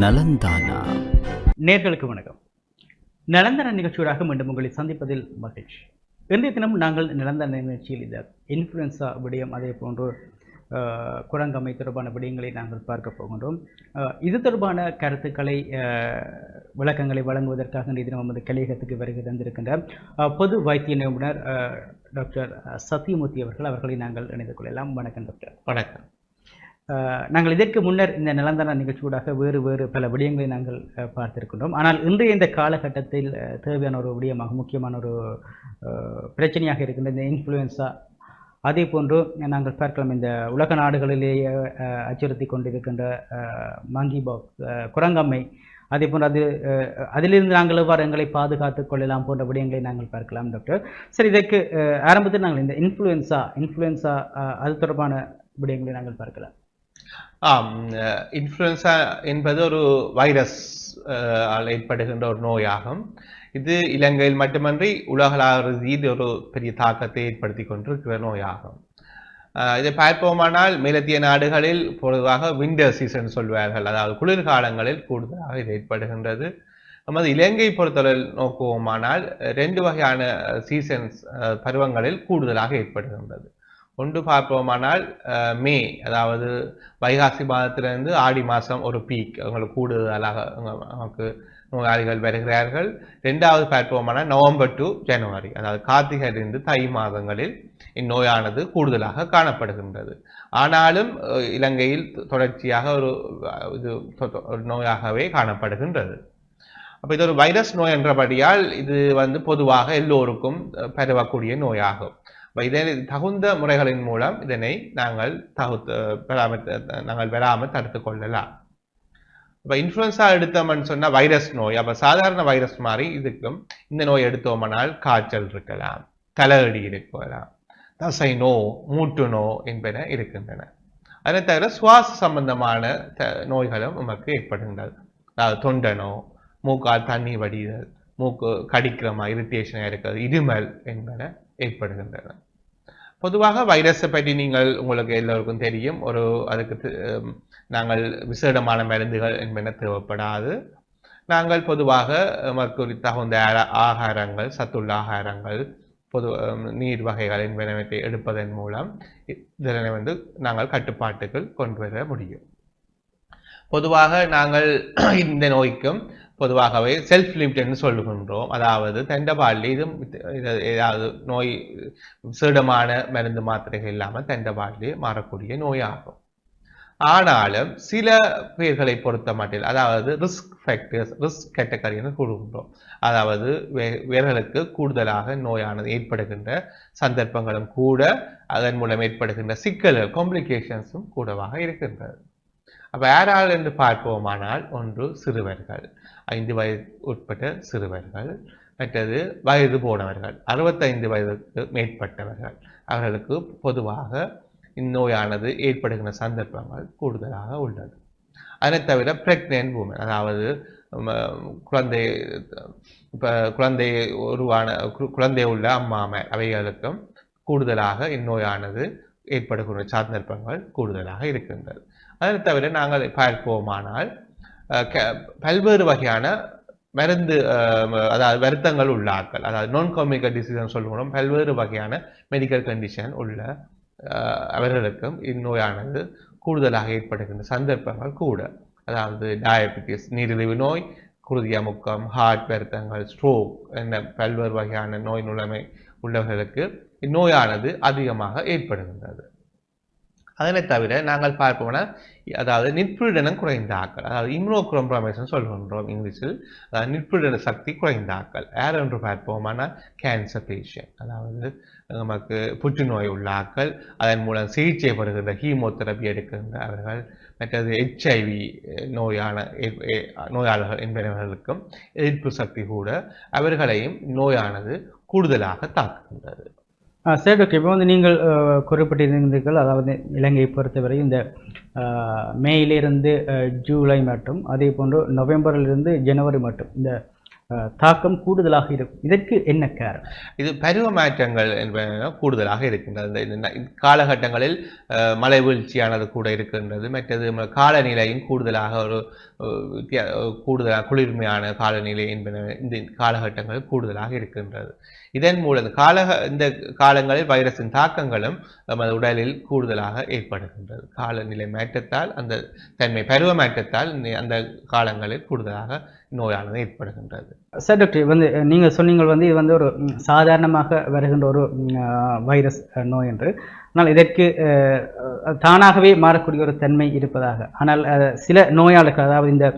நலந்தானா? நேர்களுக்கு வணக்கம். நலந்தன நிகழ்ச்சியூடாக மீண்டும் உங்களை சந்திப்பதில் மகிழ்ச்சி. இன்றைய தினம் நாங்கள் நிலந்தன நிகழ்ச்சியில் இந்த இன்ஃப்ளூயன்ஸா விடயம் அதே போன்று அஹ், குரங்கம்மை தொடர்பான விடயங்களை நாங்கள் பார்க்க போகின்றோம். இது தொடர்பான கருத்துக்களை விளக்கங்களை வழங்குவதற்காக இன்றைய தினம் நமது கலையகத்துக்கு வருகை தந்திருக்கின்ற பொது வைத்திய நிபுணர் அஹ், டாக்டர் சத்தியமூர்த்தி அவர்கள் அவர்களை நாங்கள் இணைந்து கொள்ளலாம். வணக்கம் டாக்டர். வணக்கம். நாங்கள் இதற்கு முன்னர் இந்த நிலந்தன நிகழ்ச்சியூடாக வேறு வேறு பல விடயங்களை நாங்கள் பார்த்திருக்கின்றோம். ஆனால் இன்றைய இந்த காலகட்டத்தில் தேவையான ஒரு விடயமாக முக்கியமான ஒரு பிரச்சனையாக இருக்கின்ற இந்த இன்ஃப்ளூயன்ஸா அதே போன்று நாங்கள் பார்க்கலாம் இந்த உலக நாடுகளிலேயே அச்சுறுத்தி கொண்டிருக்கின்ற மங்கி பாக்ஸ் குரங்கம்மை அதே போன்று அது அதிலிருந்து நாங்கள் எவ்வாறு எங்களை பாதுகாத்துக் கொள்ளலாம் போன்ற விடயங்களை நாங்கள் பார்க்கலாம் டாக்டர் சரி இதற்கு ஆரம்பத்தில் நாங்கள் இந்த இன்ஃப்ளூயன்ஸா இன்ஃப்ளூயன்ஸா அது தொடர்பான விடயங்களை நாங்கள் பார்க்கலாம். ஆம் இன்ஃப்ளூயன்சா என்பது ஒரு வைரஸ் ஆல் ஏற்படுகின்ற ஒரு நோயாகும். இது இலங்கையில் மட்டுமன்றி உலகளாக ரீதியில் ஒரு பெரிய தாக்கத்தை ஏற்படுத்தி கொண்டிருக்கிற நோயாகும். இதை பார்ப்போமானால் மேலத்திய நாடுகளில் பொதுவாக விண்டர் சீசன் சொல்வார்கள். அதாவது குளிர்காலங்களில் கூடுதலாக இது ஏற்படுகின்றது. நமது இலங்கை பொறுத்தளவில் நோக்குவோமானால் ரெண்டு வகையான சீசன்ஸ் பருவங்களில் கூடுதலாக ஏற்படுகின்றது. ஒன்று பார்ப்போமானால் மே அதாவது வைகாசி மாதத்திலிருந்து ஆடி மாதம் ஒரு பீக் அவங்களுக்கு கூடுதலாக நமக்கு நோயாளிகள் வருகிறார்கள். ரெண்டாவது பார்ப்போமானால் நவம்பர் டு ஜனவரி அதாவது கார்த்திகையிலிருந்து தை மாதங்களில் இந்நோயானது கூடுதலாக காணப்படுகின்றது. ஆனாலும் இலங்கையில் தொடர்ச்சியாக ஒரு இது ஒரு நோயாகவே காணப்படுகின்றது. அப்போ இது ஒரு வைரஸ் நோய் என்றபடியால் இது வந்து பொதுவாக எல்லோருக்கும் பரவக்கூடிய நோயாகும். அப்ப இதை தகுந்த முறைகளின் மூலம் இதனை நாங்கள் தகுத்து பெறாமல் நாங்கள் பெறாமல் தடுத்து கொள்ளலாம். இப்போ இன்ஃப்ளூன்ஸா எடுத்தோம்னு சொன்னால் வைரஸ் நோய். அப்போ சாதாரண வைரஸ் மாதிரி இதுக்கும் இந்த நோய் எடுத்தோம்னால் காய்ச்சல் இருக்கலாம் தலையடி இருக்கலாம் தசை நோ மூட்டு நோ என்பன இருக்கின்றன. அதே தவிர சுவாச சம்பந்தமான த- நோய்களும் நமக்கு ஏற்படுகின்றது அதாவது தொண்டை நோ மூக்கால் தண்ணி வடிதல் மூக்கு கடிக்கிறமா இரிட்டேஷனாக இருக்கிறது இருமல் என்பன ஏற்படுகின்றன. பொதுவாக வைரஸை பற்றி நீங்கள் உங்களுக்கு எல்லோருக்கும் தெரியும். ஒரு அதுக்கு நாங்கள் விசேடமான மருந்துகள் என்பன தேவைப்படாது. நாங்கள் பொதுவாக நமக்கு தகுந்த ஆகாரங்கள் சத்துள்ள ஆகாரங்கள் பொது நீர் வகைகள் என்பனவற்றை எடுப்பதன் மூலம் இதனை வந்து நாங்கள் கட்டுப்பாட்டுக்குள் கொண்டு வர முடியும். பொதுவாக நாங்கள் இந்த நோய்க்கும் பொதுவாகவே செல்ஃப் லிமிட்டட்னு சொல்லுகின்றோம். அதாவது தண்டபாலி இது ஏதாவது நோய் சீடமான மருந்து மாத்திரைகள் இல்லாமல் தண்டபாலி மாறக்கூடிய நோயாகும். ஆனாலும் சில பேர்களை பொறுத்த மட்டில் அதாவது ரிஸ்க் ஃபேக்டர்ஸ் ரிஸ்க் கேட்டகரின்னு கூறுகின்றோம். அதாவது வேர்களுக்கு கூடுதலாக நோயானது ஏற்படுகின்ற சந்தர்ப்பங்களும் கூட அதன் மூலம் ஏற்படுகின்ற சிக்கல்கள் காம்ப்ளிகேஷன்ஸும் கூடவாக இருக்கின்றது. அப்போ யாரால் என்று பார்ப்போமானால் ஒன்று சிறுவர்கள். ஐந்து வயது உட்பட்ட சிறுவர்கள் மற்றது வயது போனவர்கள் அறுபத்தைந்து வயதுக்கு மேற்பட்டவர்கள். அவர்களுக்கு பொதுவாக இந்நோயானது ஏற்படுகின்ற சந்தர்ப்பங்கள் கூடுதலாக உள்ளது. அதனை தவிர பிரெக்னென்ட் உமன் அதாவது ம, குழந்தை இப்போ குழந்தை உருவான கு- குழந்தை உள்ள அம்மாமை அவைகளுக்கும் கூடுதலாக இந்நோயானது ஏற்படுகின்ற சந்தர்ப்பங்கள் கூடுதலாக இருக்கின்றது. அதை தவிர நாங்கள் பார்ப்போமானால் பல்வேறு வகையான மருந்து அதாவது வருத்தங்கள் உள்ள ஆட்கள் அதாவது நான் காமிக்கல் டிசீஸ் சொல்லுவோம். பல்வேறு வகையான மெடிக்கல் கண்டிஷன் உள்ள அவர்களுக்கும் இந்நோயானது கூடுதலாக ஏற்படுகின்ற சந்தர்ப்பங்கள் கூட. அதாவது டயபெட்டிஸ் நீரிழிவு நோய் குருதிய முக்கம் ஹார்ட் வருத்தங்கள் ஸ்ட்ரோக் என்ன பல்வேறு வகையான நோய் நிலைமை உள்ளவர்களுக்கு இந்நோயானது அதிகமாக ஏற்படுகின்றது. அதனை தவிர நாங்கள் பார்ப்போம்னா அதாவது நிற்புடனம் குறைந்த ஆக்கள் அதாவது இம்யூனோக்ரோம்ப்ரமைசன் சொல்கின்றோம் இங்கிலீஷில். அதாவது நிற்புடன சக்தி குறைந்த ஆக்கள் யார் என்று பார்ப்போமானால் கேன்சர் பேஷியன் அதாவது நமக்கு புற்றுநோய் உள்ள ஆக்கள் அதன் மூலம் சிகிச்சை பெறுகின்ற ஹீமோதெரபி எடுக்கின்ற அவர்கள் மற்றது ஹெச்ஐவி நோயான நோயாளர்கள் என்பவர்களுக்கும் எதிர்ப்பு சக்தி கூட அவர்களையும் நோயானது கூடுதலாக தாக்குகின்றது. சரி ஓகே இப்போ வந்து நீங்கள் குறிப்பிட்டிருந்தீர்கள் அதாவது இலங்கையை பொறுத்தவரை இந்த மேயிலிருந்து ஜூலை மட்டும் அதே போன்று நவம்பரிலிருந்து ஜனவரி மட்டும் இந்த தாக்கம் கூடுதலாக இருக்கும். இதற்கு என்ன காரணம்? இது பருவ மாற்றங்கள் என்பன கூடுதலாக இருக்கின்றது. இந்த- காலகட்டங்களில் அஹ், மழை வீழ்ச்சியானது கூட இருக்கின்றது. மற்றது காலநிலையும் கூடுதலாக ஒரு கூடுதலாக குளிர்மையான காலநிலை என்பன இந்த காலகட்டங்கள் கூடுதலாக இருக்கின்றது. இதன் மூலம் கால இந்த காலங்களில் வைரஸின் தாக்கங்களும் நமது உடலில் கூடுதலாக ஏற்படுகின்றது. காலநிலை மாற்றத்தால் அந்த தன்மை பருவ மாற்றத்தால் அந்த காலங்களில் கூடுதலாக நோயானது ஏற்படுகின்றது. சார் டாக்டர் வந்து நீங்கள் சொன்னீங்க வந்து இது வந்து ஒரு சாதாரணமாக வருகின்ற ஒரு வைரஸ் நோய் என்று. ஆனால் இதற்கு தானாகவே மாறக்கூடிய ஒரு தன்மை இருப்பதாக. ஆனால் சில நோயாளர்கள் அதாவது இந்த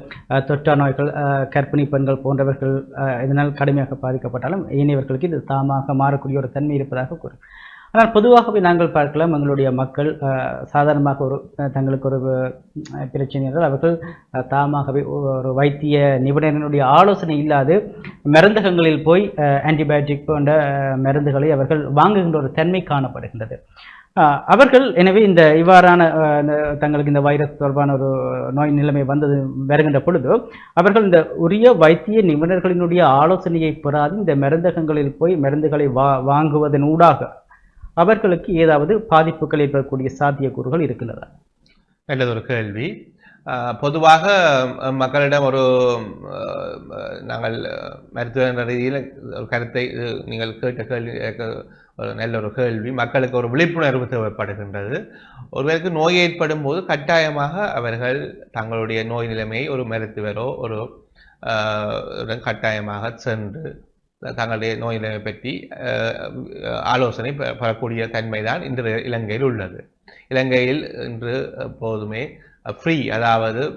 தொற்றா நோய்கள் கர்ப்பிணி பெண்கள் போன்றவர்கள் இதனால் கடுமையாக பாதிக்கப்பட்டாலும் ஏனையவர்களுக்கு இது தாமாக மாறக்கூடிய ஒரு தன்மை இருப்பதாக கூறு ஆனால் பொதுவாகவே நாங்கள் பார்க்கலாம் எங்களுடைய மக்கள் சாதாரணமாக ஒரு தங்களுக்கு ஒரு பிரச்சனை என்றால் அவர்கள் தாமாகவே ஒரு வைத்திய நிபுணரினுடைய ஆலோசனை இல்லாது மருந்தகங்களில் போய் ஆன்டிபயோட்டிக் போன்ற மருந்துகளை அவர்கள் வாங்குகின்ற ஒரு தன்மை காணப்படுகின்றது. அவர்கள் எனவே இந்த இவ்வாறான இந்த தங்களுக்கு இந்த வைரஸ் தொடர்பான ஒரு நோய் நிலைமை வந்தது வருகின்ற பொழுது அவர்கள் இந்த உரிய வைத்திய நிபுணர்களினுடைய ஆலோசனையை பெறாது இந்த மருந்தகங்களில் போய் மருந்துகளை வா வாங்குவதன் ஊடாக அவர்களுக்கு ஏதாவது பாதிப்புகள் ஏற்படக்கூடிய சாத்தியக்கூறுகள் இருக்கின்றதா? நல்லது ஒரு கேள்வி பொதுவாக மக்களிடம் ஒரு நாங்கள் மருத்துவ ரீதியில் ஒரு கருத்தை நீங்கள் கேட்ட கேள்வி ஒரு நல்ல ஒரு கேள்வி. மக்களுக்கு ஒரு விழிப்புணர்வு தேவைப்படுகின்றது. ஒருவருக்கு நோய் ஏற்படும் போது கட்டாயமாக அவர்கள் தங்களுடைய நோய் நிலைமையை ஒரு மருத்துவரோ ஒரு கட்டாயமாக சென்று தங்களுடைய நோயினை பற்றி ஆலோசனை பெ- பெறக்கூடிய தன்மைதான் இன்று இலங்கையில் உள்ளது. இலங்கையில் இன்று எப்போதுமே ஃப்ரீ அதாவது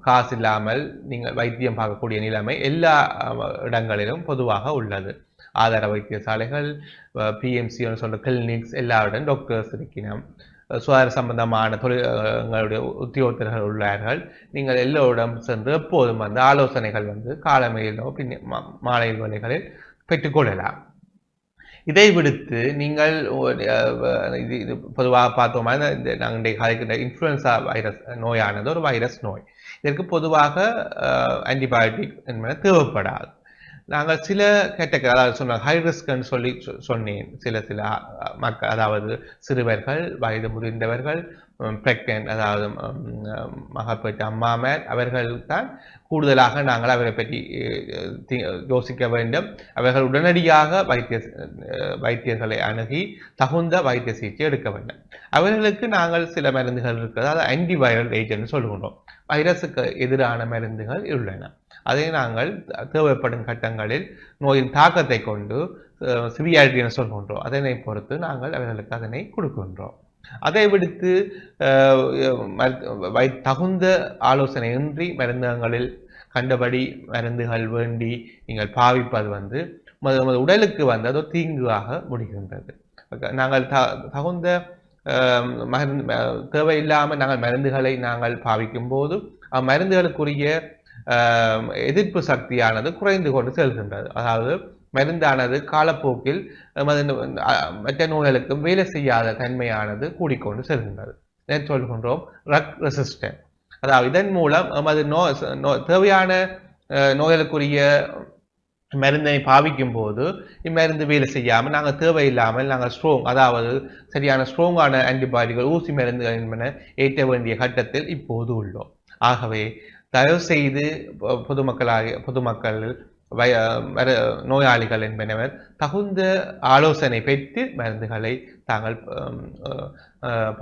காசு இல்லாமல் நீங்கள் வைத்தியம் பார்க்கக்கூடிய நிலைமை எல்லா இடங்களிலும் பொதுவாக உள்ளது. ஆதார வைத்தியசாலைகள் பிஎம்சி சொல்கிற கிளினிக்ஸ் எல்லாருடன் டாக்டர்ஸ் இருக்கணும் சுகாதார சம்பந்தமான தொழில் எங்களுடைய உத்தியோகத்தர்கள் உள்ளார்கள். நீங்கள் எல்லோரிடம் சென்று எப்போதும் வந்து ஆலோசனைகள் வந்து காலமையிலோ பின் மா- மாலை வேலைகளில் பெற்றுக்கொள்ளலாம். இதை விடுத்து நீங்கள் இது இது பொதுவாக பார்த்தோமா இந்த நாங்கள் கலைக்கின்ற இன்ஃப்ளூயன்சா வைரஸ் நோயானது ஒரு வைரஸ் நோய். இதற்கு பொதுவாக ஆன்டிபயோட்டிக் என்பது தேவைப்படாது. நாங்கள் சில கேட்டகரி அதாவது சொன்ன ஹை ரிஸ்க்னு சொல்லி சொ- சொன்னேன். சில சில மக்கள் அதாவது சிறுவர்கள் வயது முதிர்ந்தவர்கள் பிரெக்னன்ட் அதாவது ம், மகப்பேற்று அம்மாமார் அவர்கள் தான் கூடுதலாக நாங்கள் அவரை பற்றி தி- யோசிக்க வேண்டும். அவர்கள் உடனடியாக வைத்திய வைத்தியர்களை அணுகி தகுந்த வைத்திய சிகிச்சை எடுக்க வேண்டும். அவர்களுக்கு நாங்கள் சில மருந்துகள் இருக்கிறது அதாவது ஆன்டிவைரல் ஏஜென்ட் சொல்லுகின்றோம் வைரஸுக்கு எதிரான மருந்துகள் உள்ளன. அதை நாங்கள் தேவைப்படும் கட்டங்களில் நோயின் தாக்கத்தை கொண்டு சிவியாரிட்டி என சொல்கின்றோம். அதனை பொறுத்து நாங்கள் அவர்களுக்கு அதனை கொடுக்கின்றோம். அதை விடுத்து வை தகுந்த ஆலோசனையின்றி மருந்தகங்களில் கண்டபடி மருந்துகள் வேண்டி நீங்கள் பாவிப்பது வந்து உடலுக்கு வந்து அது தீங்குவாக முடிகின்றது. நாங்கள் த தகுந்த மருந்து தேவையில்லாமல் நாங்கள் மருந்துகளை நாங்கள் பாவிக்கும் போது அம்மருந்துகளுக்குரிய எதிர்ப்பு சக்தியானது குறைந்து கொண்டு செல்கின்றது. அதாவது மருந்தானது காலப்போக்கில் மற்ற நோய்களுக்கும் வேலை செய்யாத தன்மையானது கூடிக்கொண்டு செல்கின்றது. இதை சொல்கின்றோம் ரக் ரெசிஸ்டன்ட் அதாவது இதன் மூலம் நமது நோ நோ- தேவையான நோய்களுக்குரிய மருந்தை பாவிக்கும் போது இம்மருந்து வேலை செய்யாமல் நாங்கள் தேவையில்லாமல் நாங்கள் ஸ்ட்ரோங் அதாவது சரியான ஸ்ட்ராங்கான ஆன்டிபாடிகள் ஊசி மருந்துகள் என்பன ஏற்ற வேண்டிய கட்டத்தில் இப்போது உள்ளோம். ஆகவே தயவு செய்து பொதுமக்களாக பொதுமக்கள் வய மரு நோயாளிகள் என்பனவர் தகுந்த ஆலோசனை பெற்று மருந்துகளை தாங்கள்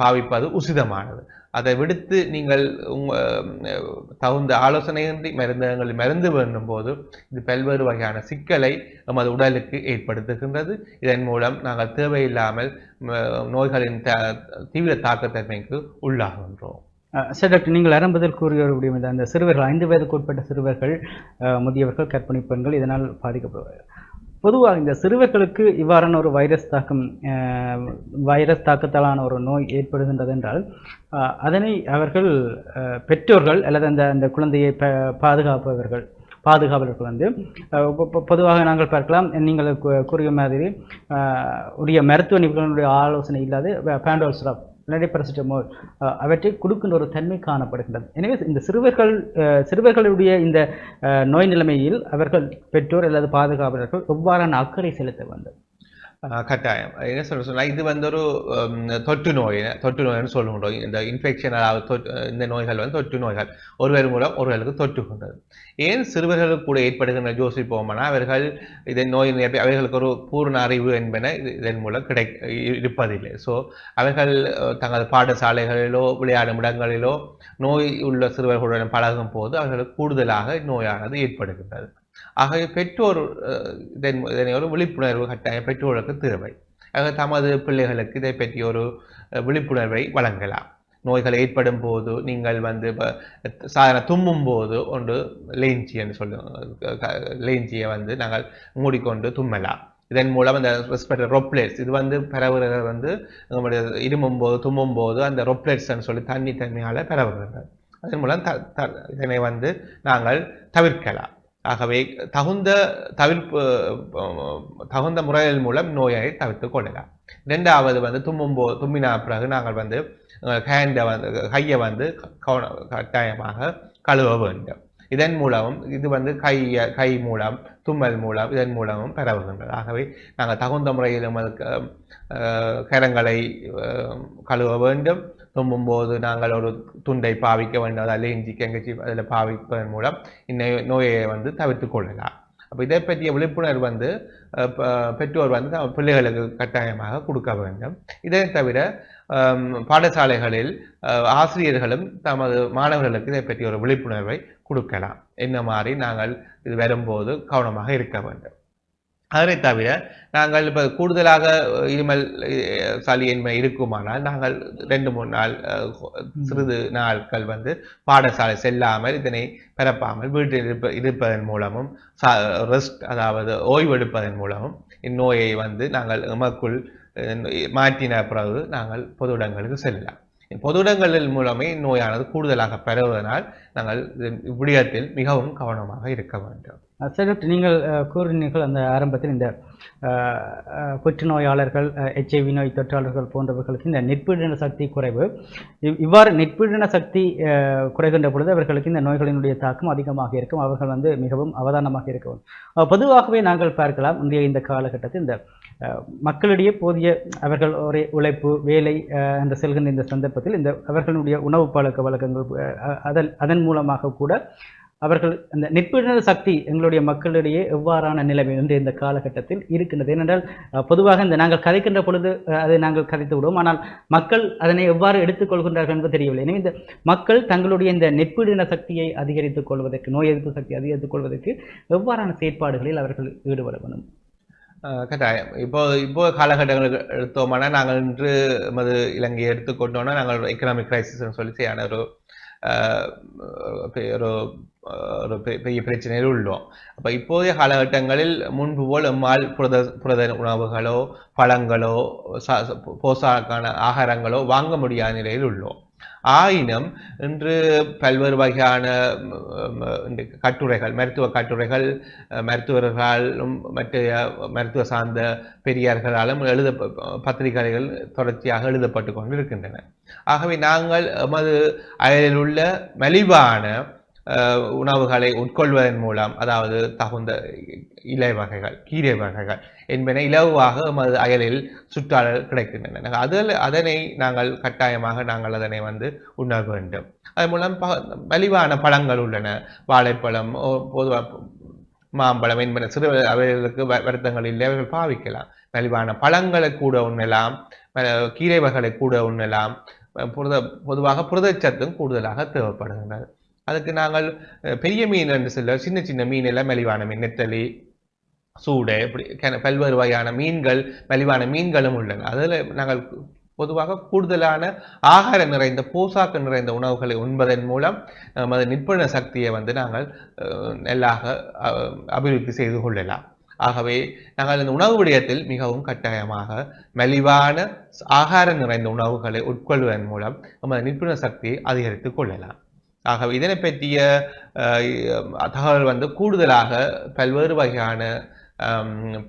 பாவிப்பது உசிதமானது. அதை விடுத்து நீங்கள் தகுந்த ஆலோசனையின்றி மருந்தகங்களில் மருந்து வேண்டும் போது இது பல்வேறு வகையான சிக்கலை நமது உடலுக்கு ஏற்படுத்துகின்றது. இதன் மூலம் நாங்கள் தேவையில்லாமல் நோய்களின் த தீவிர தாக்கத்தன்மைக்கு உள்ளாகின்றோம். சார் டாக்டர் நீங்கள் ஆரம்பத்தில் கூறிய ஒரு விடயம் அந்த சிறுவர்கள் ஐந்து வயதுக்கு உட்பட்ட சிறுவர்கள் முதியவர்கள் கற்பனை பெண்கள் இதனால் பாதிக்கப்படுவார்கள். பொதுவாக இந்த சிறுவர்களுக்கு இவ்வாறான ஒரு வைரஸ் தாக்கம் வைரஸ் தாக்கத்தாலான ஒரு நோய் ஏற்படுகின்றது என்றால் அதனை அவர்கள் பெற்றோர்கள் அல்லது அந்த அந்த குழந்தையை ப பாதுகாப்பவர்கள் பாதுகாவலர்கள் வந்து பொதுவாக நாங்கள் பார்க்கலாம் நீங்கள் கூறிய மாதிரி உரிய மருத்துவ நிபுணர்களுடைய ஆலோசனை இல்லாது பேண்டோல் சிரப் பெரசிட்டமோல் uh, அவற்றை கொடுக்கின்ற ஒரு தன்மை காணப்படுகின்றது. எனவே இந்த சிறுவர்கள் uh, சிறுவர்களுடைய இந்த uh, நோய் நிலைமையில் அவர்கள் பெற்றோர் அல்லது பாதுகாவலர்கள் எவ்வாறான அக்கறை செலுத்த வேண்டும்? கட்டாயம் என்ன சொல்ல சொன்னா இது வந்து ஒரு தொற்று நோய் தொற்று நோய்னு சொல்லுகிறோம் இந்த இன்ஃபெக்ஷன் அதாவது இந்த நோய்கள் வந்து தொற்று நோய்கள் ஒருவர் மூலம் ஒருவருக்கு தொற்றுகின்றது ஏன் சிறுவர்களுக்கு கூட ஏற்படுகின்ற யோசிப்போம்னா அவர்கள் இதன் நோய் அவர்களுக்கு ஒரு பூர்ண அறிவு என்பன இது- இதன் மூலம் கிடை இருப்பதில்லை ஸோ அவர்கள் தங்கள் பாடசாலைகளிலோ விளையாடும் இடங்களிலோ நோய் உள்ள சிறுவர்களுடன் பழகும் போது அவர்களுக்கு கூடுதலாக நோயானது ஏற்படுகின்றது ஆகவே பெற்றோர் இதன் இதனை ஒரு விழிப்புணர்வு கட்டாயம் பெற்றோருக்கு தேவை. ஆக தமது பிள்ளைகளுக்கு இதை பற்றி ஒரு விழிப்புணர்வை வழங்கலாம். நோய்கள் ஏற்படும் போது நீங்கள் வந்து இப்போ சாதாரண தும்மும் போது ஒன்று லேஞ்சி என்று சொல்லுவோம் லேஞ்சியை வந்து நாங்கள் மூடிக்கொண்டு தும்மலாம். இதன் மூலம் அந்த ரெஸ்பிரேட்டர் ரொப்ளேட்ஸ் இது வந்து பரவுறது வந்து நம்முடைய இருமும் போது தும்மும் போது அந்த ரொப்ளேட்ஸ்ன்னு சொல்லி தண்ணி தண்ணியால் பரவுகிறது அதன் மூலம் த த இதனை வந்து நாங்கள் தவிர்க்கலாம். ஆகவே தகுந்த தவிர்ப்பு தகுந்த முறைகள் மூலம் நோயை தவிர்த்து கொள்ளலாம். ரெண்டாவது வந்து தும்மும் போ தும்மினா பிறகு நாங்கள் வந்து ஹேண்டை வந்து கையை வந்து கவன கட்டாயமாக கழுவ வேண்டும். இதன் மூலமும் இது வந்து கையை கை மூலம் தும்மல் மூலம் இதன் மூலமும் பரவுகின்றது ஆகவே நாங்கள் தகுந்த முறையில் நமது கரங்களை கழுவ வேண்டும். தும்பும்போது நாங்கள் ஒரு துண்டை பாவிக்க வேண்டும். அதில் இஞ்சி கெங்கச்சி அதில் பாவிப்பதன் மூலம் இந்த நோயை வந்து தவிர்த்து கொள்ளலாம். அப்போ இதை பற்றிய விழிப்புணர்வு வந்து ப- பெற்றோர் வந்து தம் பிள்ளைகளுக்கு கட்டாயமாக கொடுக்க வேண்டும். இதை தவிர பாடசாலைகளில் ஆசிரியர்களும் தமது மாணவர்களுக்கு இதை பற்றிய ஒரு விழிப்புணர்வை கொடுக்கலாம். என்ன மாதிரி நாங்கள் இது வரும்போது கவனமாக இருக்க வேண்டும். அதனை தவிர நாங்கள் இப்போ கூடுதலாக இருமல் சளி என்பது இருக்குமானால் நாங்கள் ரெண்டு மூணு நாள் சிறிது நாட்கள் வந்து பாடசாலை செல்லாமல் இதனை பரப்பாமல் வீட்டில் இருப்ப இருப்பதன் மூலமும் ரெஸ்ட் அதாவது ஓய்வெடுப்பதன் மூலமும் இந்நோயை வந்து நாங்கள் எமக்குள் மாற்றின பிறகு நாங்கள் பொது இடங்களுக்கு செல்லலாம். பொது இடங்களில் மூலமே இந்நோயானது கூடுதலாக பரவுவதனால் நாங்கள் விடயத்தில் மிகவும் கவனமாக இருக்க வேண்டும். சரி நீங்கள் கூறினீர்கள் அந்த ஆரம்பத்தில் இந்த புற்றுநோயாளர்கள் ஹெச்ஐவி நோய் தொற்றாளர்கள் போன்றவர்களுக்கு இந்த நெற்பீடன சக்தி குறைவு. இவ்- இவ்வாறு நெற்பீடன சக்தி குறைகின்ற பொழுது அவர்களுக்கு இந்த நோய்களினுடைய தாக்கம் அதிகமாக இருக்கும். அவர்கள் வந்து மிகவும் அவதானமாக இருக்கும் பொதுவாகவே நாங்கள் பார்க்கலாம் இன்றைய இந்த காலகட்டத்தில் இந்த மக்களிடையே போதிய அவர்கள் ஒரு உழைப்பு வேலை அஹ், என்று செல்கின்ற இந்த சந்தர்ப்பத்தில் இந்த அவர்களுடைய உணவு பழக்க வழக்கங்கள் அதன் அதன் மூலமாக கூட அவர்கள் அந்த நெற்பீடன சக்தி எங்களுடைய மக்களிடையே எவ்வாறான நிலைமை வந்து இந்த காலகட்டத்தில் இருக்கின்றது? ஏனென்றால் பொதுவாக இந்த நாங்கள் கதைக்கின்ற பொழுது அதை நாங்கள் கதைத்து விடுவோம். ஆனால் மக்கள் அதனை எவ்வாறு எடுத்துக்கொள்கின்றார்கள் என்பது தெரியவில்லை. எனவே இந்த மக்கள் தங்களுடைய இந்த நெற்பீடின சக்தியை அதிகரித்துக் கொள்வதற்கு நோய் எதிர்ப்பு சக்தி அதிகரித்துக் கொள்வதற்கு எவ்வாறான செயற்பாடுகளில் அவர்கள் ஈடுபட வேண்டும்? கட்டாயம். இப்போ இப்போ காலகட்டங்களுக்கு எடுத்தோம்னா நாங்கள் இன்று நமது இலங்கையை எடுத்துக்கொண்டோம்னா நாங்கள் எக்கனாமிக் கிரைசிஸ்னு சொல்லி சரியான ஒரு ஒரு ஒரு பெரிய பிரச்சனையில் உள்ளோம். அப்போ இப்போதைய காலகட்டங்களில் முன்பு போல் எம்மால் புரத புரத உணவுகளோ பழங்களோ போசாக்கான ஆகாரங்களோ வாங்க முடியாத நிலையில் உள்ளோம். ஆயினும் இன்று பல்வேறு வகையான இந்த கட்டுரைகள் மருத்துவ கட்டுரைகள் மருத்துவர்களாலும் மற்ற மருத்துவ சார்ந்த பெரியார்களாலும் எழுத பத்திரிகைகள் தொடர்ச்சியாக எழுதப்பட்டு கொண்டு இருக்கின்றன ஆகவே நாங்கள் எமது அயலில் உள்ள மலிவான உணவுகளை உட்கொள்வதன் மூலம் அதாவது தகுந்த இலை வகைகள் கீரை வகைகள் என்பன இலவாக எமது அயலில் சுற்றாளர் கிடைக்கின்றன. அதில் அதனை நாங்கள் கட்டாயமாக நாங்கள் அதனை வந்து உண்ண வேண்டும். அதன் மூலம் ப மலிவான பழங்கள் உள்ளன. வாழைப்பழம் பொதுவாக மாம்பழம் என்பன சிறு அவர்களுக்கு வ- வருத்தங்கள் இல்லை அவர்கள் பாவிக்கலாம். மலிவான பழங்களை கூட உண்ணலாம் கீரை வகைகளை கூட உண்ணலாம். புரத பொதுவாக புரதச்சத்தும் கூடுதலாக தேவைப்படுகின்றது அதுக்கு நாங்கள் பெரிய மீன் என்று சொல்ல சின்ன சின்ன மீன் எல்லாம் மலிவான மீன் நெத்தலி சூடை இப்படி பல்வேறு வகையான மீன்கள் மலிவான மீன்களும் உள்ளன. அதில் நாங்கள் பொதுவாக கூடுதலான ஆகாரம் நிறைந்த போசாக்கு நிறைந்த உணவுகளை உண்பதன் மூலம் நமது நிற்பன சக்தியை வந்து நாங்கள் நல்லாக அபிவிருத்தி செய்து கொள்ளலாம். ஆகவே நாங்கள் இந்த உணவு விடயத்தில் மிகவும் கட்டாயமாக மலிவான ஆகாரம் நிறைந்த உணவுகளை உட்கொள்வதன் மூலம் நமது நிற்பன சக்தியை அதிகரித்துக் கொள்ளலாம். ஆகவே இதனை பற்றிய தகவல் வந்து கூடுதலாக பல்வேறு வகையான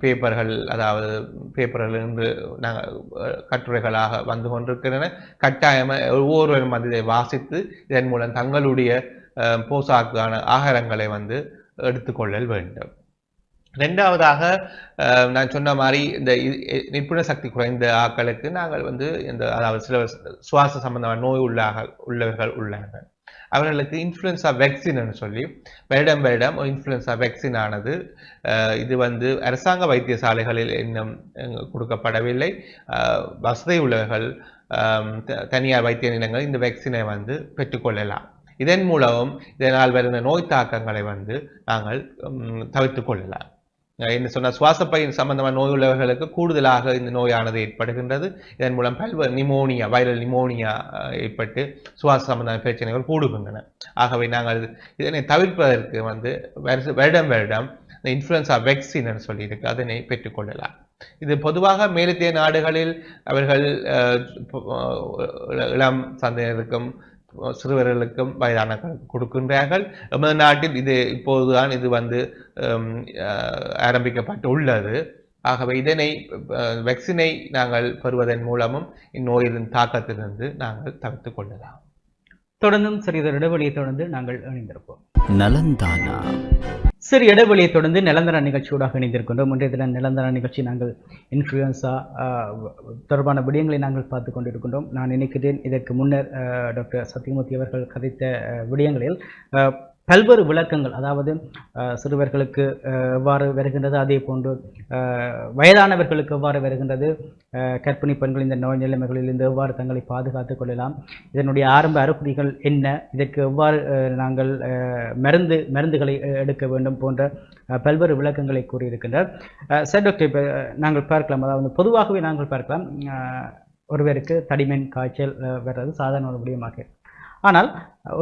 பேப்பர்கள் அதாவது பேப்பர்கள் என்று நாங்கள் கட்டுரைகளாக வந்து கொண்டிருக்கின்றன. கட்டாயமாக ஒவ்வொருவரும் வந்து இதை வாசித்து இதன் மூலம் தங்களுடைய போசாக்கான ஆகாரங்களை வந்து எடுத்துக்கொள்ளல் வேண்டும். ரெண்டாவதாக நான் சொன்ன மாதிரி இந்த இ- நிபுண சக்தி குறைந்த ஆட்களுக்கு நாங்கள் வந்து இந்த அதாவது சில சுவாச சம்பந்தமான நோய் உள்ளாக உள்ளவர்கள் உள்ளார்கள். அவர்களுக்கு இன்ஃப்ளூயன்ஸா வேக்சின்னு சொல்லி வருடம் வருடம் இன்ஃப்ளூயன்ஸா வேக்சின் ஆனது இது வந்து அரசாங்க வைத்தியசாலைகளில் இன்னும் கொடுக்கப்படவில்லை. வசதி உள்ளவர்கள் தனியார் வைத்திய நிலையங்கள் இந்த வேக்சினை வந்து பெற்றுக்கொள்ளலாம் இதன் மூலமும் இதனால் வருகிற நோய் தாக்கங்களை வந்து நாங்கள் தவிர்த்து கொள்ளலாம். என்ன சொன்ன சுவாசப்பையின் சம்பந்தமான நோய் உள்ளவர்களுக்கு கூடுதலாக இந்த நோயானது ஏற்படுகின்றது. இதன் மூலம் பல்வேறு நிமோனியா வைரல் நிமோனியா ஏற்பட்டு சுவாச சம்பந்தமான பிரச்சனைகள் கூடுகின்றன. ஆகவே நாங்கள் இதனை தவிர்ப்பதற்கு வந்து வருடம் வருடம் இந்த இன்ஃப்ளூயன்ஸா வெக்சின் சொல்லியிருக்கு அதனை பெற்றுக்கொள்ளலாம். இது பொதுவாக மேலத்திய நாடுகளில் அவர்கள் இளம் சந்தையினருக்கும் சிறுவர்களுக்கும் வயதானவர்களுக்கும் கொடுக்கின்றார்கள். நமது நாட்டில் இது இப்போதுதான் இது வந்து ஆரம்பிக்கப்பட்டு உள்ளது ஆகவே இதனை வெக்சினை நாங்கள் பெறுவதன் மூலமும் இந்நோயின் தாக்கத்திலிருந்து நாங்கள் தவிர்த்துக் கொள்ளலாம். தொடர்ந்தும் சிறிது இடைவெளியை தொடர்ந்து நாங்கள் இணைந்திருப்போம். நலந்தானா. சரி இடைவெளியை தொடர்ந்து நிலந்தர நிகழ்ச்சியோடாக இணைந்திருக்கின்றோம். இன்றைய தினம் நிலந்தர நிகழ்ச்சி நாங்கள் இன்ஃப்ளூயன்ஸா தொடர்பான விடயங்களை நாங்கள் பார்த்து கொண்டிருக்கின்றோம். நான் நினைக்கிறேன் இதற்கு முன்னர் டாக்டர் சத்யமூர்த்தி அவர்கள் கதைத்த விடயங்களில் பல்வேறு விளக்கங்கள் அதாவது சிறுவர்களுக்கு எவ்வாறு வருகின்றது அதே போன்று வயதானவர்களுக்கு எவ்வாறு வருகின்றது கற்பிணி பெண்கள் இந்த நோய் நிலைமைகளிலிருந்து எவ்வாறு தங்களை பாதுகாத்துக் கொள்ளலாம் இதனுடைய ஆரம்ப அறிகுறிகள் என்ன இதற்கு எவ்வாறு நாங்கள் மருந்து மருந்துகளை எடுக்க வேண்டும் போன்ற பல்வேறு விளக்கங்களை கூறியிருக்கின்றார். சார் டாக்டர் இப்போ நாங்கள் பார்க்கலாம் அதாவது பொதுவாகவே நாங்கள் பார்க்கலாம் ஒருவருக்கு தடிமன் காய்ச்சல் வர்றது சாதாரண ஒரு விடயமாக ஆனால்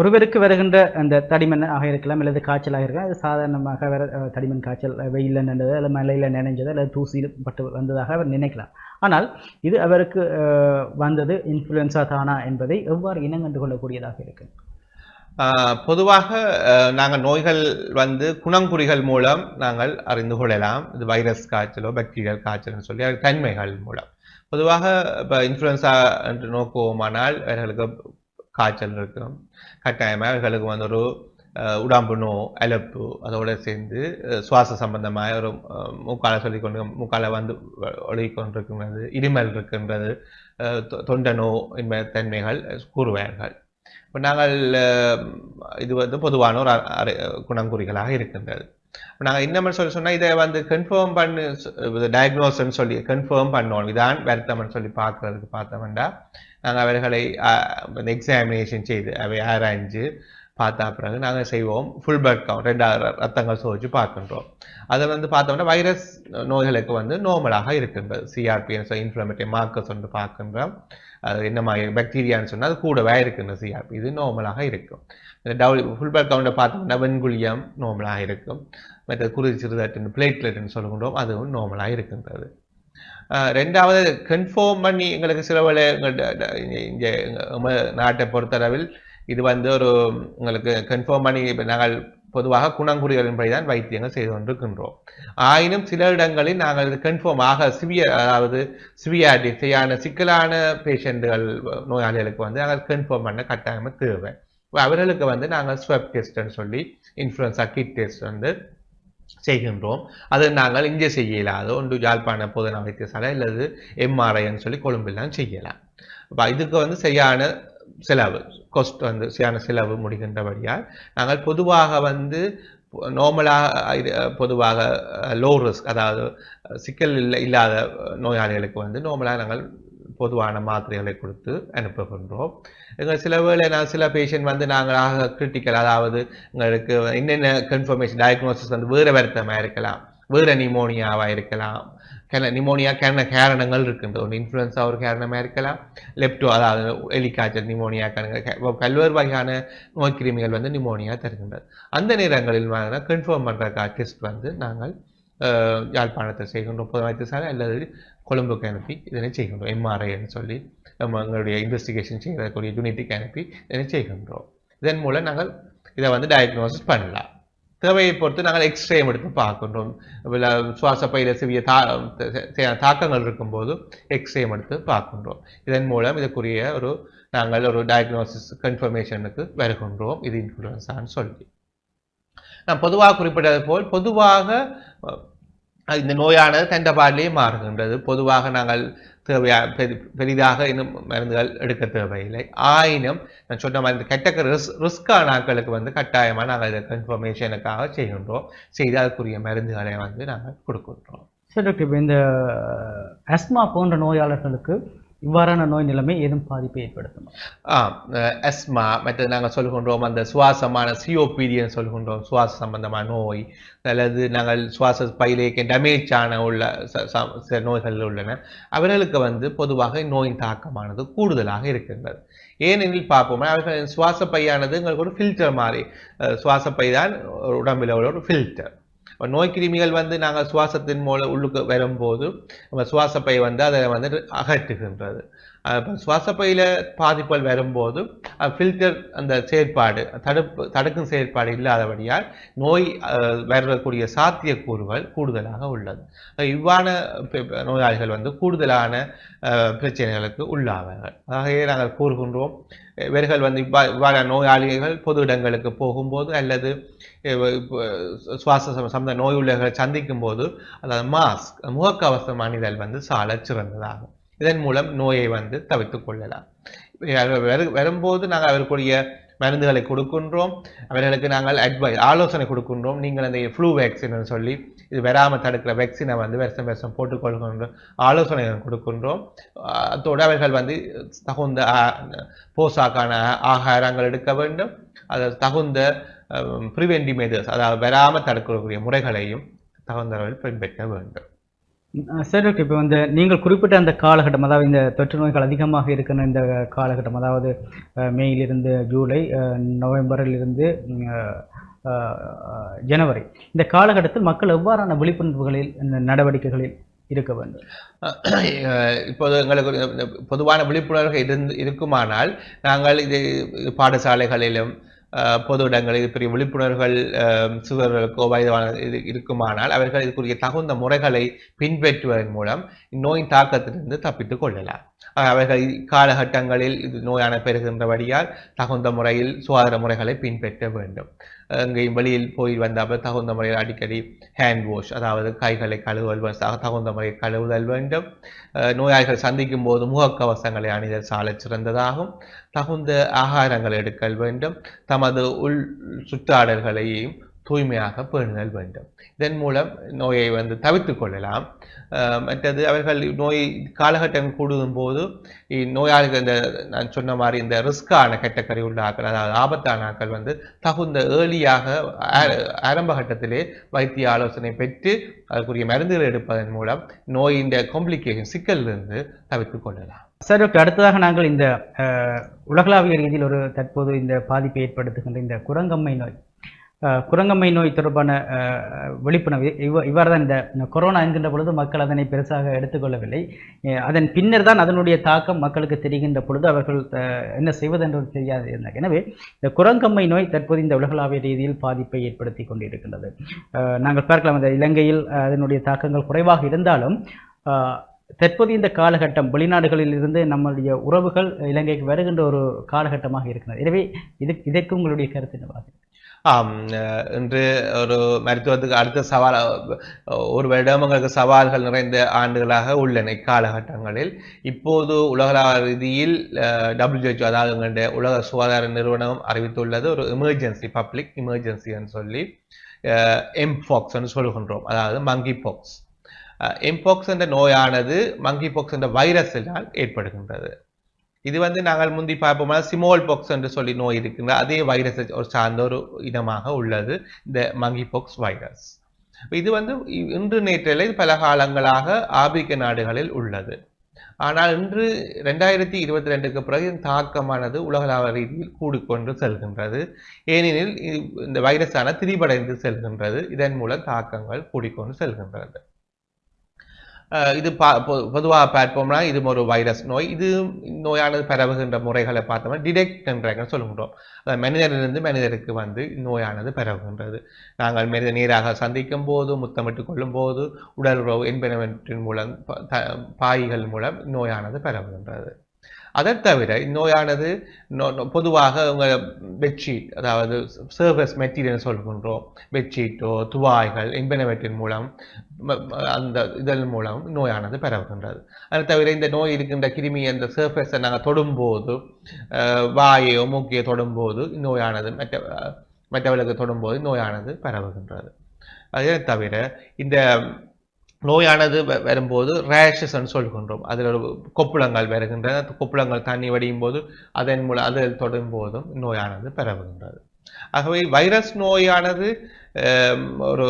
ஒருவருக்கு வருகின்ற அந்த தடிமன் ஆக இருக்கலாம் அல்லது காய்ச்சலாக இருக்கலாம். அது சாதாரணமாக வர தடிமன் காய்ச்சல் வெயிலில் வெயில்ல நின்றது அல்லது மழையில் நினைஞ்சதோ அல்லது தூசியில் பட்டு வந்ததாக அவர் நினைக்கலாம். ஆனால் இது அவருக்கு வந்தது இன்ஃப்ளூயன்ஸா தானா என்பதை எவ்வாறு இனங்கண்டு கொள்ளக்கூடியதாக இருக்கு பொதுவாக நாங்கள் நோய்கள் வந்து குணங்குறிகள் மூலம் நாங்கள் அறிந்து கொள்ளலாம். இது வைரஸ் காய்ச்சலோ பாக்டீரியல் காய்ச்சல்னு சொல்லி தன்மைகள் மூலம். பொதுவாக இப்போ இன்ஃப்ளூயன்ஸா என்று நோக்குவோமானால் அவர்களுக்கு காய்ச்சல் இருக்கும். கட்டாயமாக அவர்களுக்கு வந்து ஒரு உடம்பு நோ அலப்பு அதோடு சேர்ந்து சுவாச சம்பந்தமாக ஒரு அஹ், மூக்கால சொல்லி கொண்டு மூக்கால வந்து ஒழுகி கொண்டிருக்கின்றது இருமல் இருக்கின்றது தொ- தொண்டை நோ என்ப தன்மைகள் கூறுவார்கள். இப்போ நாங்கள் இது வந்து பொதுவான ஒரு அறை- குணங்குறிகளாக இருக்கின்றது. இப்போ நாங்கள் இன்னமும் சொல்லி சொன்னால் இதை வந்து கன்ஃபார்ம் பண்ணு டயக்னோஸ்ன்னு சொல்லி கன்ஃபார்ம் பண்ணோம். இதான் வருத்தம்னு சொல்லி பார்க்கறதுக்கு பார்த்தோம்னா நாங்கள் அவர்களை எக்ஸாமினேஷன் செய்து அவை ஆராய்ஞ்சு பார்த்தா பிறகு நாங்கள் செய்வோம். ஃபுல் பிளட் கவுண்ட் ரெண்டாவது ரத்தங்கள் சோதிச்சு பார்க்கின்றோம். அதை வந்து பார்த்தோம்னா வைரஸ் நோய்களுக்கு வந்து நார்மலாக இருக்கின்றது. சிஆர்பின்னு சொல்லி இன்ஃப்ளமேட்டரி மார்க்கர்ஸ் வந்து பார்க்கின்றோம் அது என்ன மாதிரி பாக்டீரியான்னு சொன்னால் அது கூடவே இருக்கின்ற சிஆர்பி இது நார்மலாக இருக்கும். இந்த டபுள் ஃபுல் பிளட் கவுண்டை பார்த்தோம்னா வெண்குழியம் நார்மலாக இருக்கும். மற்ற குருதி சிறுதட்டுன்னு பிளேட்லெட்னு சொல்லுகின்றோம் அதுவும் நார்மலாக இருக்கின்றது. ரெண்டாவது கன்ஃபார்ம் பண்ணி எங்களுக்கு சில வேளை இங்கே நாட்டை பொறுத்தளவில் இது வந்து ஒரு உங்களுக்கு கன்ஃபார்ம் பண்ணி நாங்கள் பொதுவாக குணங்குறிகளின்படி தான் வைத்தியங்கள் செய்து கொண்டிருக்கின்றோம். ஆயினும் சில இடங்களில் நாங்கள் இது கன்ஃபார்ம் ஆக சிவியர் அதாவது சிவியாரிட்டி சரியான சிக்கலான பேஷண்ட்டுகள் நோயாளிகளுக்கு வந்து நாங்கள் கன்ஃபார்ம் பண்ண கட்டாயமாக தேவை. அவர்களுக்கு வந்து நாங்கள் ஸ்வெப் டெஸ்ட்னு சொல்லி இன்ஃப்ளூயன்ஸா கிட் டெஸ்ட் வந்து செய்கின்றோம். அது நாங்கள் இங்கே செய்யலாது. ஒன்று யாழ்ப்பாண பொதுநல வைத்தியசாலை அல்லது எம்ஆர்ஐன்னு சொல்லி கொழும்பிலாம் செய்யலாம். இப்போ இதுக்கு வந்து சரியான செலவு கொஸ்ட் வந்து சரியான செலவு முடிகின்றபடியால் நாங்கள் பொதுவாக வந்து நார்மலாக பொதுவாக லோ ரிஸ்க் அதாவது சிக்கல் இல்லை இல்லாத நோயாளிகளுக்கு வந்து நார்மலாக நாங்கள் பொதுவான மாத்திரைகளை கொடுத்து அனுப்புகின்றோம் எங்கள் சில வேளை நான் சில பேஷண்ட் வந்து நாங்களாக கிரிட்டிக்கல் அதாவது எங்களுக்கு என்னென்ன கன்ஃபர்மேஷன் டயக்னோசிஸ் வந்து வேறு வருத்தமாக இருக்கலாம். வேறு நிமோனியாவாக இருக்கலாம். கென நிமோனியா கென காரணங்கள் இருக்கின்ற ஒன்று இன்ஃப்ளூயன்ஸா ஒரு காரணமாக இருக்கலாம். லெப்டோ அதாவது எலிக்காய்ச்சல் நிமோனியா கணக்கு பல்வேறு வகையான நோய் கிருமிகள் வந்து நிமோனியா தருகின்றது. அந்த நேரங்களில் கன்ஃபார்ம் பண்ணுற டெஸ்ட் வந்து நாங்கள் யாழ்ப்பாணத்தை செய்கின்றோம். பொது வைத்தியசாலை அல்லது கொழும்புக்கு அனுப்பி இதனை செய்கின்றோம். எம்ஆர்ஐன்னு சொல்லி நம்ம எங்களுடைய இன்வெஸ்டிகேஷன் செய்யக்கூடிய யூனிட்டுக்கு அனுப்பி இதனை செய்கின்றோம். இதன் மூலம் நாங்கள் இதை வந்து டயக்னோசிஸ் பண்ணலாம். தேவையை பொறுத்து நாங்கள் எக்ஸ்ரே எடுத்து பார்க்கின்றோம். சுவாச பயிர சிறிய தா தாக்கங்கள் இருக்கும்போது எக்ஸ்ரேம் எடுத்து பார்க்கின்றோம். இதன் மூலம் இதுக்குரிய ஒரு நாங்கள் ஒரு டயக்னோசிஸ் கன்ஃபர்மேஷனுக்கு வருகின்றோம். இது இன்ஃப்ளூயன்ஸான்னு சொல்லி. நான் பொதுவாக குறிப்பிட்டது போல் பொதுவாக இந்த நோயானது தண்டபாடிலே மாறுகின்றது. பொதுவாக நாங்கள் தேவையா பெரி- பெரிதாக இன்னும் மருந்துகள் எடுக்க தேவையில்லை. ஆயினும் நான் சொன்ன மாதிரி இந்த கெட்ட ரிஸ் ரிஸ்கான ஆட்களுக்கு வந்து கட்டாயமாக நாங்கள் இதை கன்ஃபர்மேஷனுக்காக செய்கின்றோம். செய்து அதுக்குரிய மருந்துகளை வந்து நாங்கள் கொடுக்கின்றோம். சரி டாக்டர் இப்போ இந்த அஸ்மா போன்ற நோயாளர்களுக்கு இவ்வாறான நோய் நிலைமை ஏதும் பாதிப்பை ஏற்படுத்தும்? அஸ்மா மற்றது நாங்கள் சொல்கின்றோம் அந்த சுவாசமான சிஓபிடின்னு சொல்கின்றோம் சுவாச சம்பந்தமான நோய் அல்லது நாங்கள் சுவாச பையிலேக்கு டேமேஜ் ஆன உள்ள ச- ச- சில நோய்கள் உள்ளன அவர்களுக்கு வந்து பொதுவாக நோயின் தாக்கமானது கூடுதலாக இருக்கின்றது. ஏனெனில் பார்ப்போம் அவர்களின் சுவாச பையானது எங்களுக்கு ஒரு ஃபில்டர் மாதிரி சுவாச பை தான் உடம்பில் உள்ள ஒரு ஃபில்டர் நோய் கிருமிகள் வந்து நாங்கள் சுவாசத்தின் மூலம் உள்ளுக்கு வரும்போது நம்ம சுவாசப்பை வந்து அதை வந்து அகற்றுகின்றது. சுவாசப்பையில் பாதிப்புகள் வரும்போது ஃபில்டர் அந்த செயற்பாடு தடுப்பு தடுக்கும் செயற்பாடு இல்லாதபடியால் நோய் வரக்கூடிய சாத்தியக்கூறுகள் கூடுதலாக உள்ளது. அஹ் இவ்வான நோயாளிகள் வந்து கூடுதலான பிரச்சனைகளுக்கு உள்ளாவார்கள். ஆகவே நாங்கள் கூறுகின்றோம் இவர்கள் வந்து இவ்வா இவ்வாறு நோயாளிகள் பொது இடங்களுக்கு போகும்போது அல்லது சுவாச சம்பந்த நோய் உள்ளவர்களை சந்திக்கும் போது அதாவது மாஸ்க் முகக்கவசம் அணிதல் வந்து சால சிறந்ததாகும். இதன் மூலம் நோயை வந்து தவிர்த்துக் கொள்ளலாம். வரும்போது நாங்கள் அவருக்குரிய மருந்துகளை கொடுக்கின்றோம். அவர்களுக்கு நாங்கள் அட்வைஸ் ஆலோசனை கொடுக்கின்றோம். நீங்கள் அந்த ஃப்ளூ வேக்சின் சொல்லி இது வராமல் தடுக்கிற வேக்சினை வந்து வருஷம் வருஷம் போட்டுக்கொள்கின்ற ஆலோசனை கொடுக்கின்றோம். அதோடு அவர்கள் வந்து தகுந்த போசாக்கான ஆகாரங்கள் எடுக்க வேண்டும். அது தகுந்த ப்ரிவென்டிவ் மெதர்ஸ் அதாவது வராமல் தடுக்கக்கூடிய முறைகளையும் தகுந்தவர்கள் பின்பற்ற வேண்டும். சரி ஓகே இப்போ வந்து நீங்கள் குறிப்பிட்ட அந்த காலகட்டம் அதாவது இந்த தொற்று நோய்கள் அதிகமாக இருக்கிற இந்த காலகட்டம் அதாவது மேயிலிருந்து ஜூலை நவம்பரிலிருந்து ஜனவரி. இந்த காலகட்டத்தில் மக்கள் எவ்வாறான விழிப்புணர்வுகளில் இந்த நடவடிக்கைகளில் இருக்க வேண்டும்? இப்போது எங்களுக்கு பொதுவான விழிப்புணர்வு இருந்து இருக்குமானால் நாங்கள் இது பாடசாலைகளிலும் பொது இடங்களில் பெரிய விழிப்புணர்வுகள் அஹ், சிறுவர்களுக்கோ வயதான இது இருக்குமானால் அவர்கள் இதுக்குரிய தகுந்த முறைகளை பின்பற்றுவதன் மூலம் இந்நோயின் தாக்கத்திலிருந்து தப்பித்துக் கொள்ளலாம். அவர்கள் காலகட்டங்களில் இது நோயான பெறுகின்றபடியால் தகுந்த முறையில் சுகாதார முறைகளை பின்பற்ற வேண்டும். எங்கேயும் வெளியில் போய் வந்தால் தகுந்த முறையில் அடிக்கடி ஹேண்ட் வாஷ் அதாவது கைகளை கழுவுதல் தகுந்த முறையில் கழுவுதல் வேண்டும். நோயாளிகள் சந்திக்கும் போது முகக்கவசங்களை அணிதல் சால சிறந்ததாகும். தகுந்த ஆகாரங்கள் எடுக்கல் வேண்டும். தமது உள் சுற்றாடல்களையும் தூய்மையாக பேணுதல் வேண்டும். இதன் மூலம் நோயை வந்து தவிர்த்துக் கொள்ளலாம். மற்றது அவர்கள் நோய் காலகட்டம் கூடும் போது நோயாளிகள் இந்த நான் சொன்ன மாதிரி இந்த ரிஸ்கான கெட்டக்கறி உள்ள ஆக்கள் அதாவது ஆபத்தான ஆக்கள் வந்து தகுந்த ஏர்லியாக ஆரம்ப கட்டத்திலே வைத்திய ஆலோசனை பெற்று அதற்குரிய மருந்துகள் எடுப்பதன் மூலம் நோயின் காம்ப்ளிகேஷன் சிக்கலிருந்து தவிர்த்துக் கொள்ளலாம். சார் டாக்டர் அடுத்ததாக நாங்கள் இந்த உலகளாவிய ரீதியில் ஒரு தற்போது இந்த பாதிப்பை ஏற்படுத்துகின்ற இந்த குரங்கம்மை நோய் குரங்கம்மை நோய் தொடர்பான விழிப்புணர்வு இவ் இவ்வாறு தான் இந்த கொரோனா என்கின்ற பொழுது மக்கள் அதனை பெருசாக எடுத்துக்கொள்ளவில்லை. அதன் பின்னர் தான் அதனுடைய தாக்கம் மக்களுக்கு தெரிகின்ற பொழுது அவர்கள் என்ன செய்வதென்று தெரியாது இருந்தார். எனவே இந்த குரங்கம்மை நோய் தற்போது இந்த உலகளாவிய ரீதியில் பாதிப்பை ஏற்படுத்தி கொண்டிருக்கின்றது. அஹ், நாங்கள் பார்க்கலாம் இந்த இலங்கையில் அதனுடைய தாக்கங்கள் குறைவாக இருந்தாலும் தற்போது இந்த காலகட்டம் வெளிநாடுகளில் இருந்து நம்முடைய உறவுகள் இலங்கைக்கு வருகின்ற ஒரு காலகட்டமாக இருக்கிறது. எனவே இது இதற்கு உங்களுடைய கருத்து என்னவாக ஆம் இன்று ஒரு மருத்துவத்துக்கு அடுத்த சவால் ஒரு வருடம் எங்களுக்கு சவால்கள் நிறைந்த ஆண்டுகளாக உள்ளன இக்காலகட்டங்களில். இப்போது உலகளாவிய ரீதியில் டபிள்யூஹெச்ஓ அதாவது எங்களுடைய உலக சுகாதார நிறுவனம் அறிவித்துள்ளது ஒரு எமர்ஜென்சி பப்ளிக் எமர்ஜென்சின்னு சொல்லி எம்பாக்ஸ்ன்னு சொல்கின்றோம் அதாவது மங்கி பாக்ஸ் எம்பாக்ஸ் என்ற நோயானது மங்கி பாக்ஸ் என்ற வைரஸினால் ஏற்படுகின்றது. இது வந்து நாங்கள் முந்தி பார்ப்போம்னா சிமோல் பாக்ஸ் என்று சொல்லி நோய் இருக்குங்க. அதே வைரஸை ஒரு சார்ந்த ஒரு இனமாக உள்ளது. இந்த மங்கி பாக்ஸ் வைரஸ் இது வந்து இன்று நேற்றிலே பல காலங்களாக ஆப்பிரிக்க நாடுகளில் உள்ளது. ஆனால் இன்று ரெண்டாயிரத்தி இருபத்தி ரெண்டுக்கு பிறகு தாக்கமானது உலகளாவிய ரீதியில் கூடிக்கொண்டு செல்கின்றது. ஏனெனில் இந்த வைரஸான திரிபடைந்து செல்கின்றது. இதன் மூலம் தாக்கங்கள் கூடிக்கொண்டு செல்கின்றது. இது பா பொதுவாக பார்ப்போம்னா இது ஒரு வைரஸ் நோய். இது நோயானது பரவுகின்ற முறைகளை பார்த்தோம்னா டிடெக்ட் என்ற சொல்லுகின்றோம். அதாவது மனிதனிலிருந்து மனிதருக்கு வந்து நோயானது பரவுகின்றது. நாங்கள் மனித நீராக சந்திக்கும் போது முத்தமிட்டு கொள்ளும் போது உடல் உறவு என்பனவற்றின் மூலம் பாய்கள் மூலம் நோயானது பரவுகின்றது. அதை தவிர இந்நோயானது பொதுவாக உங்கள் பெட்ஷீட் அதாவது சர்வஸ் மெட்டீரியல் சொல்கின்றோம். பெட்ஷீட்டோ துவாய்கள் என்பனவற்றின் மூலம் அந்த இதன் மூலம் நோயானது பரவுகின்றது. அதை தவிர இந்த நோய் இருக்கின்ற கிருமி அந்த சர்ஃபேஸை நாங்கள் தொடும்போது வாயையோ மூக்கையோ தொடும்போது நோயானது மற்ற மற்றவர்களுக்கு தொடும்போது நோயானது பரவுகின்றது. அதே தவிர இந்த நோயானது வரும்போது ரேஷஸ்ன்னு சொல்கின்றோம். அதில் ஒரு கொப்புளங்கள் வருகின்றன. கொப்புளங்கள் தண்ணி வடியும் போது அதன் மூலம் அதில் தொடும் போதும் நோயானது பரவுகின்றது. ஆகவே வைரஸ் நோயானது ஒரு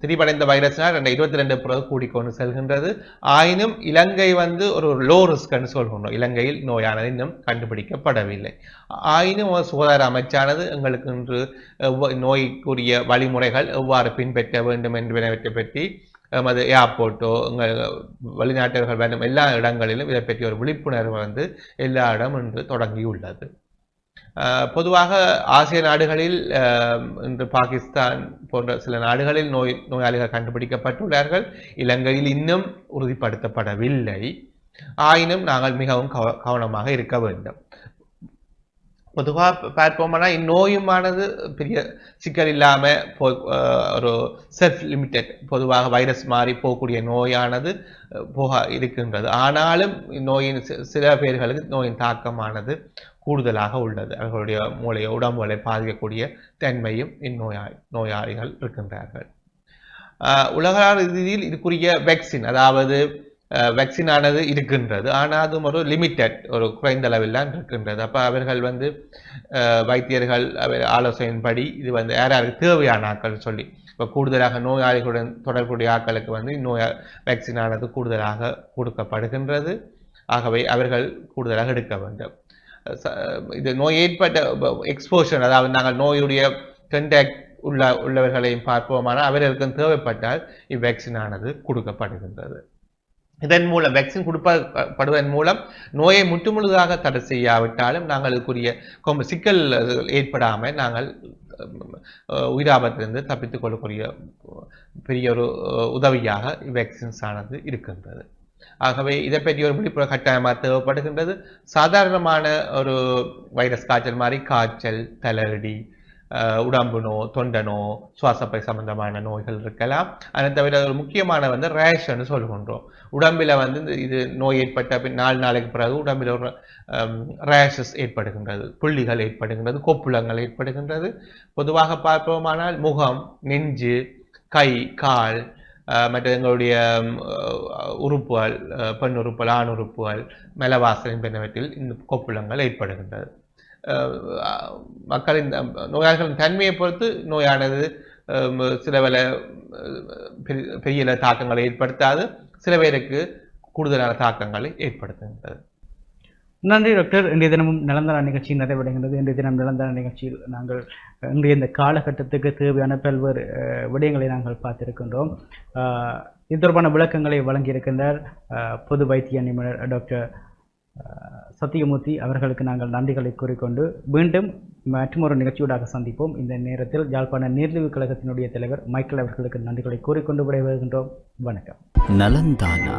திரிபடைந்த வைரஸ்னால் ரெண்டு இருபத்தி ரெண்டு பிறகு கூடிக்கொண்டு செல்கின்றது. ஆயினும் இலங்கை வந்து ஒரு லோ ரிஸ்க்னு சொல்கின்றோம். இலங்கையில் நோயானது இன்னும் கண்டுபிடிக்கப்படவில்லை. ஆயினும் சுகாதார அமைச்சானது எங்களுக்கு இன்று நோய்க்குரிய வழிமுறைகள் எவ்வாறு பின்பற்ற வேண்டும் என்பதை பற்றி எமது ஏர்போர்ட்டோ எங்கள் வெளிநாட்டவர்கள் வேண்டும் எல்லா இடங்களிலும் இதை பற்றி ஒரு விழிப்புணர்வு வந்து எல்லா இடம் இன்று தொடங்கியுள்ளது. பொதுவாக ஆசிய நாடுகளில் இன்று பாகிஸ்தான் போன்ற சில நாடுகளில் நோய் நோயாளிகள் கண்டுபிடிக்கப்பட்டுள்ளார்கள். இலங்கையில் இன்னும் உறுதிப்படுத்தப்படவில்லை. ஆயினும் நாங்கள் மிகவும் கவ- கவனமாக இருக்க வேண்டும். பொதுவாக பார்ப்போம்னா இந்நோயுமானது பெரிய சிக்கல் இல்லாமல் போ ஒரு செல்ஃப் லிமிட்டட் பொதுவாக வைரஸ் மாறி போகக்கூடிய நோயானது போக இருக்கின்றது. ஆனாலும் நோயின் சில பேர்களுக்கு நோயின் தாக்கமானது கூடுதலாக உள்ளது. அவர்களுடைய மூளைய உடம்புகளை பாதிக்கக்கூடிய தன்மையும் இந்நோயாளி நோயாளிகள் இருக்கின்றார்கள். உலக ரீதியில் இதுக்குரிய வேக்சின் அதாவது வேக்சின் ஆனது இருக்கின்றது. ஆனால் அதுவும் ஒரு லிமிட்டட் ஒரு குறைந்த அளவில் தான் இருக்கின்றது. அப்போ அவர்கள் வந்து வைத்தியர்கள் அவர் ஆலோசனையின்படி இது வந்து யார் யாருக்கு தேவையான ஆட்கள் சொல்லி இப்போ கூடுதலாக நோயாளிகளுடன் தொடர்புடைய ஆட்களுக்கு வந்து நோயா வேக்சின் ஆனது கூடுதலாக கொடுக்கப்படுகின்றது. ஆகவே அவர்கள் கூடுதலாக எடுக்க வேண்டும். இது நோய் ஏற்பட்ட எக்ஸ்போஷன் அதாவது நாங்கள் நோயுடைய கண்டாக்ட் உள்ள உள்ளவர்களையும் பார்ப்போமானால் அவர்களுக்கும் தேவைப்பட்டால் இவ்வேக்சின் ஆனது கொடுக்கப்படுகின்றது. இதன் மூலம் வேக்சின் கொடுப்பப்படுவதன் மூலம் நோயை முற்றுமுழுதாக தடை செய்யாவிட்டாலும் நாங்கள் இதுக்குரிய சிக்கல் ஏற்படாமல் நாங்கள் உயிராபத்திலிருந்து தப்பித்துக் கொள்ளக்கூடிய பெரிய ஒரு உதவியாக வேக்சின்ஸ் ஆனது இருக்கின்றது. ஆகவே இதை பற்றி ஒரு விழிப்புணர்வு கட்டாயமாக தேவைப்படுகின்றது. சாதாரணமான ஒரு வைரஸ் காய்ச்சல் மாதிரி காய்ச்சல் தலரடி உடம்பு நோ தொண்டை நோ சுவாசப்பை சம்பந்தமான நோய்கள் இருக்கலாம். அதை தவிர ஒரு முக்கியமான வந்து ரேஷன்னு சொல்லுகின்றோம். உடம்பில் வந்து இந்த இது நோய் ஏற்பட்ட பின் நாலு நாளைக்கு பிறகு உடம்பில் ஒரு ரேஷஸ் ஏற்படுகின்றது புள்ளிகள் ஏற்படுகின்றது கொப்புளங்கள் ஏற்படுகின்றது. பொதுவாக பார்ப்போமானால் முகம் நெஞ்சு கை கால் மற்ற எங்களுடைய உறுப்புகள் பெண் உறுப்புகள் ஆண் உறுப்புகள் மெலவாசல் என்பனவற்றில் இந்த கொப்புளங்கள் ஏற்படுகின்றது. மக்களின் நோயாளிகளின் தன்மையை பொறுத்து நோயானது சில வேலை பெரிய- தாக்கங்களை ஏற்படுத்தாது. சில பேருக்கு கூடுதலான தாக்கங்களை ஏற்படுத்துகின்றது. நன்றி டாக்டர். இன்றைய தினமும் நிலந்தர நிகழ்ச்சி நிறைவடைகின்றது. இன்றைய தினம் நிலந்தர நிகழ்ச்சியில் நாங்கள் இன்றைய இந்த காலகட்டத்துக்கு தேவையான பல்வேறு விடயங்களை நாங்கள் பார்த்திருக்கின்றோம். இது தொடர்பான விளக்கங்களை வழங்கியிருக்கின்றார் பொது வைத்திய நிபுணர் டாக்டர் சத்தியமூர்த்தி அவர்களுக்கு நாங்கள் நன்றிகளை கூறிக்கொண்டு மீண்டும் மற்றொரு நிகழ்ச்சியூடாக சந்திப்போம். இந்த நேரத்தில் யாழ்ப்பாண நீர்லீவு கழகத்தினுடைய தலைவர் மைக்கேல் அவர்களுக்கு நன்றிகளை கூறிக்கொண்டு விடைபெறுகின்றோம். வணக்கம். நலந்தானா.